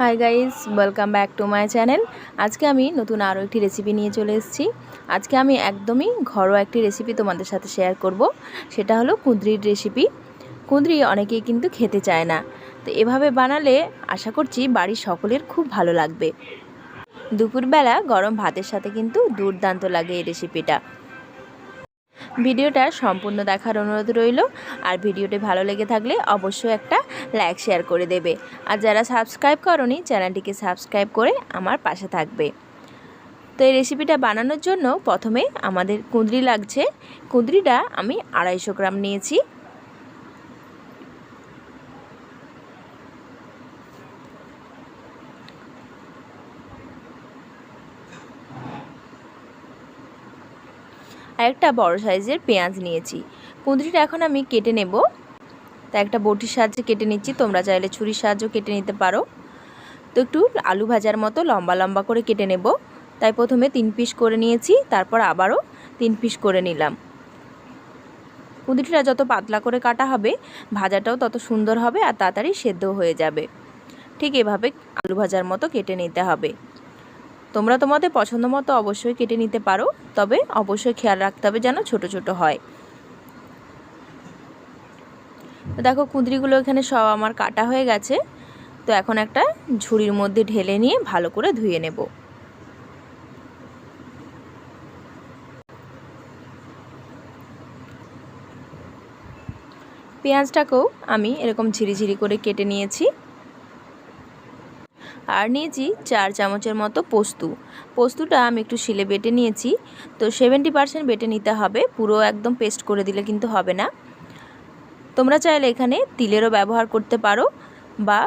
Hi guys welcome back to my channel আজকে আমি নতুন আরও একটি রেসিপি নিয়ে চলে এসেছি। আজকে আমি একদমই ঘরোয়া একটি রেসিপি তোমাদের সাথে শেয়ার করব। সেটা হলো কুঁদরির রেসিপি কুঁদরি অনেকেই কিন্তু খেতে চায় না। তো এভাবে বানালে আশা করছি বাড়ির সকলের খুব ভালো লাগবে। দুপুরবেলা গরম ভাতের সাথে কিন্তু দুর্দান্ত লাগে এই রেসিপিটা ভিডিওটা সম্পূর্ণ দেখার অনুরোধ রইল। আর ভিডিওটি ভালো লেগে থাকলে অবশ্যই একটা লাইক, শেয়ার করে দেবে। আর যারা সাবস্ক্রাইব করনি, চ্যানেলটিকে সাবস্ক্রাইব করে আমার পাশে থাকবে। তো এই রেসিপিটা বানানোর জন্য প্রথমে আমাদের কুঁদরি লাগছে। কুঁদরিটা আমি আড়াইশো গ্রাম নিয়েছি। আর একটা বড় সাইজের পেঁয়াজ নিয়েছি। কুঁদরিটা এখন আমি কেটে নেব। তা একটা বটির সাহায্যে কেটে নিচ্ছি, তোমরা চাইলে ছুরির সাহায্যে কেটে নিতে পারো। তো একটু আলু ভাজার মতো লম্বা লম্বা করে কেটে নেব। তাই প্রথমে তিন পিস করে নিয়েছি, তারপর আবারও তিন পিস করে নিলাম। কুঁদরিটা যত পাতলা করে কাটা হবে, ভাজাটাও তত সুন্দর হবে আর তাড়াতাড়ি সেদ্ধ হয়ে যাবে। ঠিক এভাবে আলু ভাজার মতো কেটে নিতে হবে। তোমরা তোমাদের পছন্দ মতো অবশ্যই কেটে নিতে পারো, তবে অবশ্যই খেয়াল রাখতে হবে যেন ছোট ছোট হয়। তো দেখো কুঁদরিগুলো এখানে সব আমার কাটা হয়ে গেছে। তো এখন একটা ঝুড়ির মধ্যে ঢেলে নিয়ে ভালো করে ধুয়ে নেব। পেঁয়াজটাকেও আমি এরকম ঝিরিঝিরি করে কেটে নিয়েছি। আর নিয়েছি চার চামচের মতো পোস্তু। পোস্তুটা আমি একটু শিলে বেটে নিয়েছি। তো সেভেন্টি পারসেন্ট বেটে নিতে হবে, পুরো একদম পেস্ট করে দিলে কিন্তু হবে না। তোমরা চাইলে এখানে তিলেরও ব্যবহার করতে পারো বা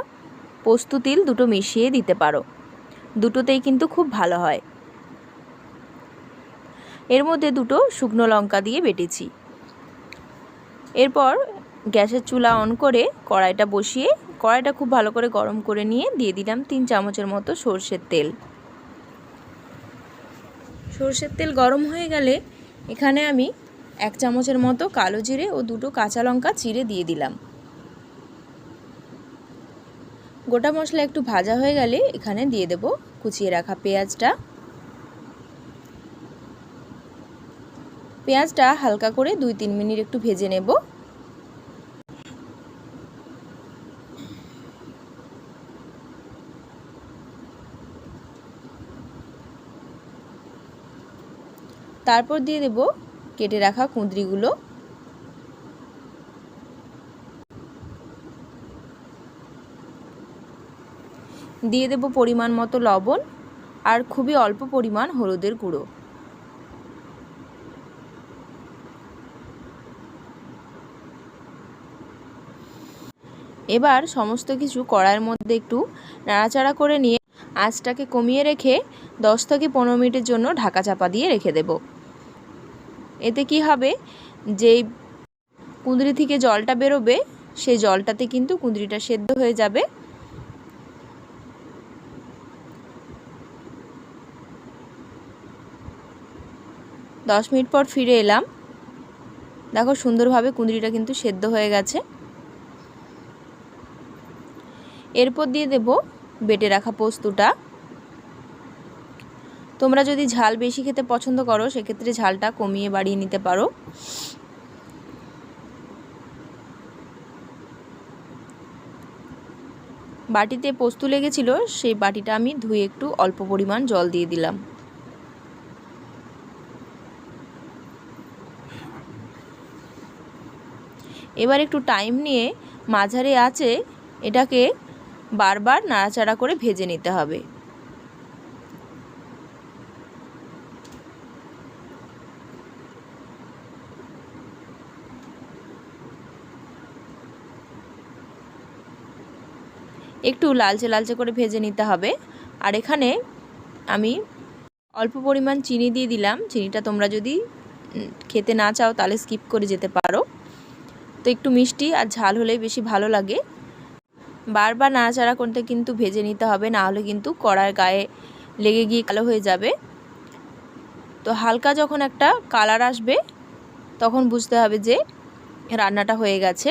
পোস্তু তিল দুটো মিশিয়ে দিতে পারো। দুটোতেই কিন্তু খুব ভালো হয়। এর মধ্যে দুটো শুকনো লঙ্কা দিয়ে বেটেছি। এরপর গ্যাসের চুলা অন করে কড়াইটা বসিয়ে, কড়াইটা খুব ভালো করে গরম করে নিয়ে দিয়ে দিলাম তিন চামচের মতো সর্ষের তেল। সর্ষের তেল গরম হয়ে গেলে এখানে আমি এক চামচের মতো কালো জিরে ও দুটো কাঁচা লঙ্কা চিড়ে দিয়ে দিলাম। গোটা মশলা একটু ভাজা হয়ে গেলে এখানে দিয়ে দেব কুচিয়ে রাখা পেঁয়াজটা। পেঁয়াজটা হালকা করে দুই তিন মিনিট একটু ভেজে নেব। তারপর দিয়ে দেব কেটে রাখা কুঁদরিগুলো। দিয়ে দেব পরিমাণ মতো লবণ আর খুবই অল্প পরিমাণ হলুদের গুঁড়ো। এবার সমস্ত কিছু কড়াইয়ের মধ্যে একটু নাড়াচাড়া করে নিয়ে আঁচটাকে কমিয়ে রেখে দশ থেকে পনেরো মিনিটের জন্য ঢাকা চাপা দিয়ে রেখে দেব। এতে কি হবে? যেই কুঁদরি থেকে জলটা বেরোবে, সেই জলটাতে কিন্তু কুঁদরিটা সেদ্ধ হয়ে যাবে। দশ মিনিট পর ফিরে এলাম। দেখো সুন্দরভাবে কুঁদরিটা কিন্তু সেদ্ধ হয়ে গেছে। এরপর দিয়ে দেব বেটে রাখা পোস্তুটা। তোমরা যদি ঝাল বেশি খেতে পছন্দ করো, সেক্ষেত্রে ঝালটা কমিয়ে বাড়িয়ে নিতে পারো। বাটিতে পোস্ত লেগেছিল, সেই বাটিটা আমি ধুয়ে একটু অল্প পরিমাণ জল দিয়ে দিলাম। এবার একটু টাইম নিয়ে মাঝারি আছে, এটাকে বারবার নাড়াচাড়া করে ভেজে নিতে হবে। একটু লালচে লালচে করে ভেজে নিতে হবে। আর এখানে আমি অল্প পরিমাণ চিনি দিয়ে দিলাম। চিনিটা তোমরা যদি খেতে না চাও তাহলে স্কিপ করে যেতে পারো। তো একটু মিষ্টি আর ঝাল হলেই বেশি ভালো লাগে। বারবার নাড়াচাড়া করতে কিন্তু ভেজে নিতে হবে, না হলে কিন্তু কড়ার গায়ে লেগে গিয়ে কালো হয়ে যাবে। তো হালকা যখন একটা কালার আসবে, তখন বুঝতে হবে যে রান্নাটা হয়ে গেছে।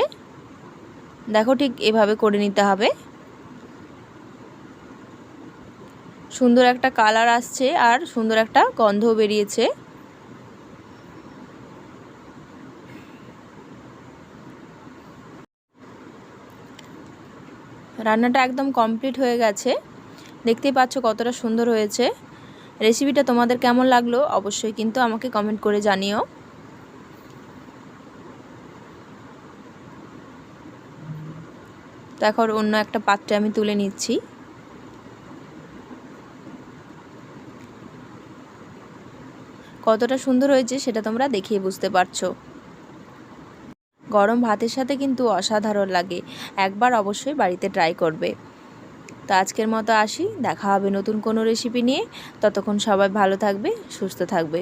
দেখো ঠিক এভাবে করে নিতে হবে। সুন্দর একটা কালার আসছে আর সুন্দর একটা গন্ধ বেরিয়েছে। রান্নাটা একদম কমপ্লিট হয়ে গেছে। দেখতেই পাচ্ছ কতটা সুন্দর হয়েছে। রেসিপিটা তোমাদের কেমন লাগল অবশ্যই কিন্তু আমাকে কমেন্ট করে জানিও। তো এখন অন্য একটা পাত্রে আমি তুলে নিচ্ছি। কতটা সুন্দর হয়েছে সেটা তোমরা দেখিয়ে বুঝতে পারছ। গরম ভাতের সাথে কিন্তু অসাধারণ লাগে। একবার অবশ্যই বাড়িতে ট্রাই করবে। তো আজকের মতো আসি, দেখা হবে নতুন কোনো রেসিপি নিয়ে। ততক্ষণ সবাই ভালো থাকবে, সুস্থ থাকবে।